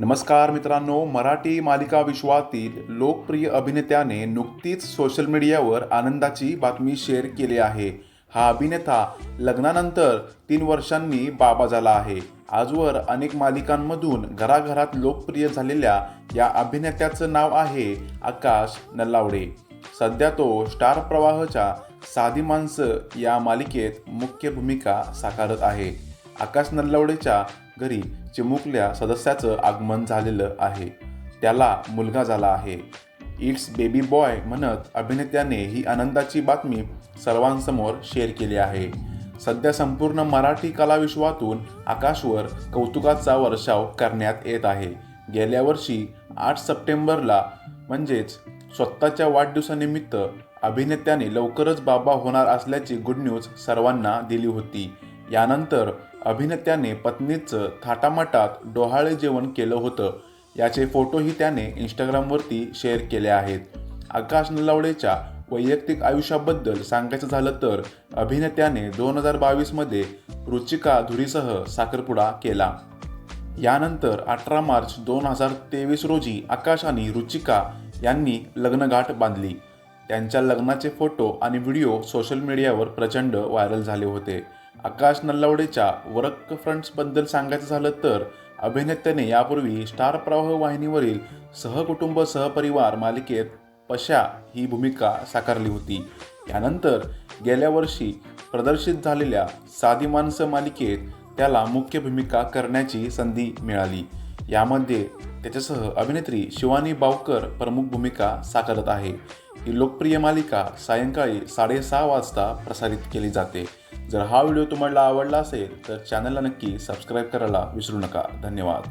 नमस्कार मित्रांनो मराठी मालिका विश्वातील लोकप्रिय अभिनेत्याने नुकतीच सोशल मीडियावर आनंदाची बातमी शेअर केली आहे. हा अभिनेता लग्नानंतर तीन वर्षांनी बाबा झाला आहे. आजवर अनेक मालिकांमधून घराघरात लोकप्रिय झालेल्या या अभिनेत्याचं नाव आहे आकाश नल्लावडे. सध्या तो स्टार प्रवाहच्या साधी माणसं या मालिकेत मुख्य भूमिका साकारत आहे. आकाश नल्लावडेच्या घरी चिमुकल्या सदस्याचं आगमन झालेलं आहे. त्याला मुलगा झाला आहे. इट्स बेबी बॉय म्हणत अभिनेत्याने ही आनंदाची बातमी सर्वांसमोर शेअर केली आहे. सध्या संपूर्ण मराठी कलाविश्वातून आकाशवर कौतुकाचा वर्षाव करण्यात येत आहे. गेल्या वर्षी आठ सप्टेंबरला म्हणजेच स्वतःच्या वाढदिवसानिमित्त अभिनेत्याने लवकरच बाबा होणार असल्याची गुड न्यूज सर्वांना दिली होती. यानंतर अभिनेत्याने पत्नीचं थाटामाटात डोहाळे जेवण केलं होतं. याचे फोटोही त्याने इंस्टाग्रामवरती शेअर केले आहेत. आकाश नलावडेच्या वैयक्तिक आयुष्याबद्दल सांगायचं झालं तर अभिनेत्याने दोन हजार बावीसमध्ये रुचिका धुरीसह साखरपुडा केला. यानंतर अठरा मार्च दोन हजार तेवीस रोजी आकाश आणि रुचिका यांनी लग्नगाठ बांधली. त्यांच्या लग्नाचे फोटो आणि व्हिडिओ सोशल मीडियावर प्रचंड व्हायरल झाले होते. आकाश नल्लावडेच्या वर्क फ्रंट्सबद्दल सांगायचं झालं तर अभिनेत्याने यापूर्वी स्टार प्रवाह वाहिनीवरील सहकुटुंब सहपरिवार मालिकेत पशा ही भूमिका साकारली होती. यानंतर गेल्या वर्षी प्रदर्शित झालेल्या साधी माणसं मालिकेत त्याला मुख्य भूमिका करण्याची संधी मिळाली. यामध्ये त्याच्यासह अभिनेत्री शिवानी बावकर प्रमुख भूमिका साकारत आहे. ही लोकप्रिय मालिका सायंकाळी साडेसहा वाजता प्रसारित केली जाते. जर हा व्हिडिओ तुम्हाला आवडला असेल तर चॅनलला नक्की सबस्क्राईब करायला विसरू नका. धन्यवाद.